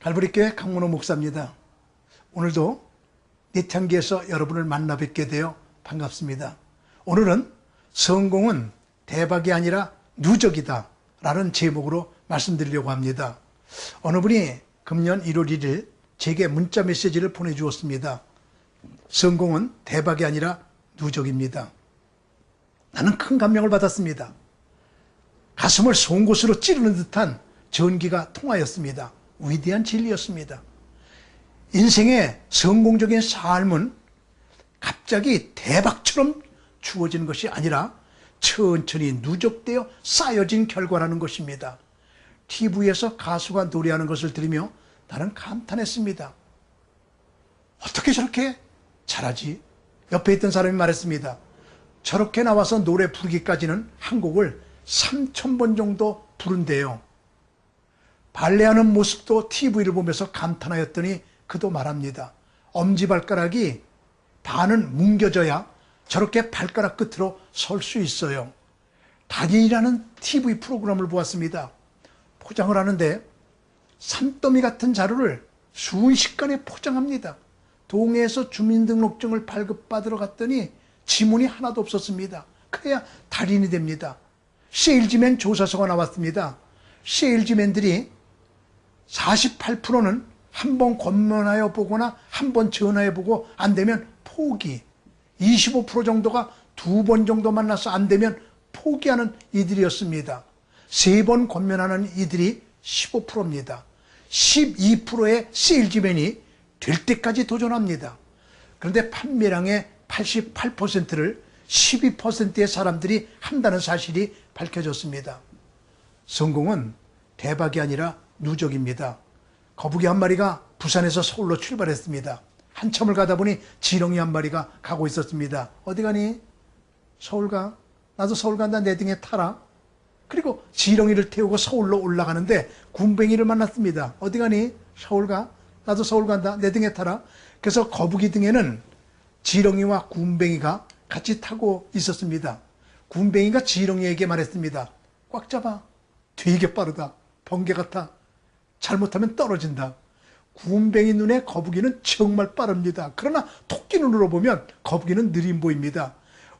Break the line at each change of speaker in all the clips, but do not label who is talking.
갈보리교회 강문호 목사입니다. 오늘도 내창기에서 여러분을 만나 뵙게 되어 반갑습니다. 오늘은 성공은 대박이 아니라 누적이다 라는 제목으로 말씀드리려고 합니다. 어느 분이 금년 1월 1일 제게 문자 메시지를 보내주었습니다. 성공은 대박이 아니라 누적입니다. 나는 큰 감명을 받았습니다. 가슴을 송곳으로 찌르는 듯한 전기가 통하였습니다. 위대한 진리였습니다. 인생의 성공적인 삶은 갑자기 대박처럼 주어지는 것이 아니라 천천히 누적되어 쌓여진 결과라는 것입니다. TV에서 가수가 노래하는 것을 들으며 나는 감탄했습니다. 어떻게 저렇게 잘하지? 옆에 있던 사람이 말했습니다. 저렇게 나와서 노래 부르기까지는 한 곡을 3,000번 정도 부른대요. 발레하는 모습도 TV를 보면서 감탄하였더니 그도 말합니다. 엄지발가락이 반은 뭉겨져야 저렇게 발가락 끝으로 설 수 있어요. 단인이라는 TV 프로그램을 보았습니다. 포장을 하는데 산더미 같은 자루를 순식간에 포장합니다. 동해에서 주민등록증을 발급받으러 갔더니 지문이 하나도 없었습니다. 그래야 달인이 됩니다. 세일즈맨 조사서가 나왔습니다. 세일즈맨들이 48%는 한 번 권면하여 보거나 한 번 전화해 보고 안 되면 포기. 25% 정도가 두 번 정도 만나서 안 되면 포기하는 이들이었습니다. 세 번 권면하는 이들이 15%입니다. 12%의 세일즈맨이 될 때까지 도전합니다. 그런데 판매량의 88%를 12%의 사람들이 한다는 사실이 밝혀졌습니다. 성공은 대박이 아니라 누적입니다. 거북이 한 마리가 부산에서 서울로 출발했습니다. 한참을 가다 보니 지렁이 한 마리가 가고 있었습니다. 어디 가니? 서울 가. 나도 서울 간다. 내 등에 타라. 그리고 지렁이를 태우고 서울로 올라가는데 군뱅이를 만났습니다. 어디 가니? 서울 가. 나도 서울 간다. 내 등에 타라. 그래서 거북이 등에는 지렁이와 군뱅이가 같이 타고 있었습니다. 군뱅이가 지렁이에게 말했습니다. 꽉 잡아. 되게 빠르다. 번개 같아. 잘못하면 떨어진다. 군뱅이 눈에 거북이는 정말 빠릅니다. 그러나 토끼 눈으로 보면 거북이는 느림 보입니다.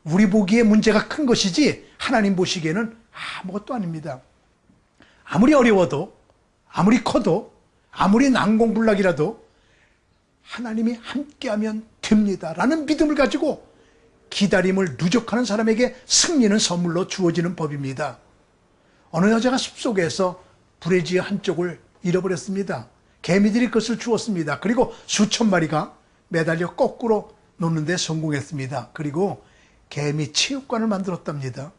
우리 보기에 문제가 큰 것이지 하나님 보시기에는 아무것도 아닙니다. 아무리 어려워도 아무리 커도 아무리 난공불락이라도 하나님이 함께하면 됩니다. 라는 믿음을 가지고 기다림을 누적하는 사람에게 승리는 선물로 주어지는 법입니다. 어느 여자가 숲속에서 브레지의 한쪽을 잃어버렸습니다. 개미들이 그것을 주었습니다. 그리고 수천 마리가 매달려 거꾸로 놓는데 성공했습니다. 그리고 개미 체육관을 만들었답니다.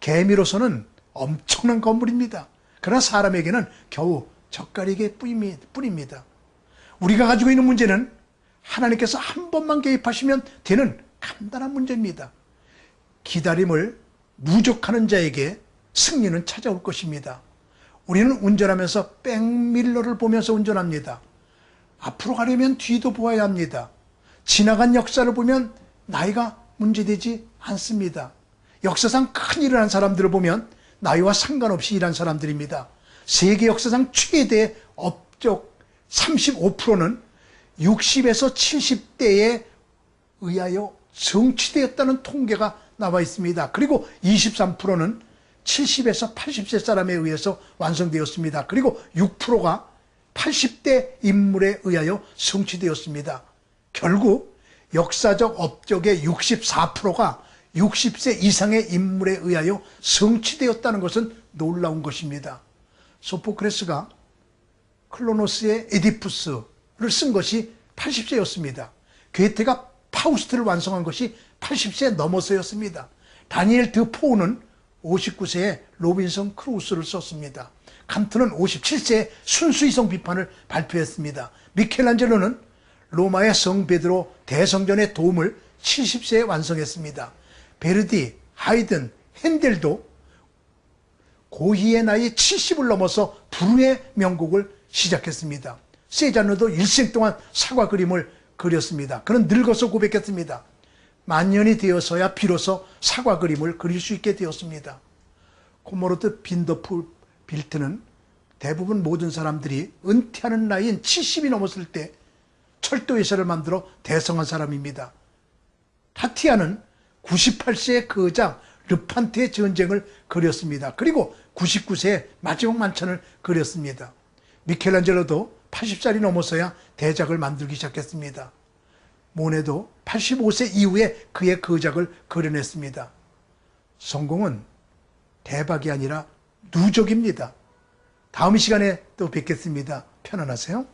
개미로서는 엄청난 건물입니다. 그러나 사람에게는 겨우 젓가락의 뿐입니다. 우리가 가지고 있는 문제는 하나님께서 한 번만 개입하시면 되는 간단한 문제입니다. 기다림을 누적하는 자에게 승리는 찾아올 것입니다. 우리는 운전하면서 백밀러를 보면서 운전합니다. 앞으로 가려면 뒤도 보아야 합니다. 지나간 역사를 보면 나이가 문제되지 않습니다. 역사상 큰 일을 한 사람들을 보면 나이와 상관없이 일한 사람들입니다. 세계 역사상 최대 업적 35%는 60에서 70대에 의하여 정치되었다는 통계가 나와 있습니다. 그리고 23%는 70에서 80세 사람에 의해서 완성되었습니다. 그리고 6%가 80대 인물에 의하여 성취되었습니다. 결국 역사적 업적의 64%가 60세 이상의 인물에 의하여 성취되었다는 것은 놀라운 것입니다. 소포크레스가 클로노스의 에디푸스를 쓴 것이 80세였습니다. 괴테가 파우스트를 완성한 것이 80세 넘어서였습니다. 다니엘 드포우는 59세에 로빈son 크루스를 썼습니다. 칸트는 57세에 순수이성 비판을 발표했습니다. 미켈란젤로는 로마의 성 베드로 대성전의 도움을 70세에 완성했습니다. 베르디, 하이든, 핸델도 고희의 나이 70을 넘어서 불후의 명곡을 시작했습니다. 세자노도 일생 동안 사과 그림을 그렸습니다. 그는 늙어서 고백했습니다. 만년이 되어서야 비로소 사과 그림을 그릴 수 있게 되었습니다. 코모로트 빈더풀 빌트는 대부분 모든 사람들이 은퇴하는 나이인 70이 넘었을 때 철도 회사를 만들어 대성한 사람입니다. 타티아는 98세의 거장 르판트의 전쟁을 그렸습니다. 그리고 99세에 마지막 만찬을 그렸습니다. 미켈란젤로도 80살이 넘어서야 대작을 만들기 시작했습니다. 모네도 85세 이후에 그의 거작을 그려냈습니다. 성공은 대박이 아니라 누적입니다. 다음 시간에 또 뵙겠습니다. 편안하세요.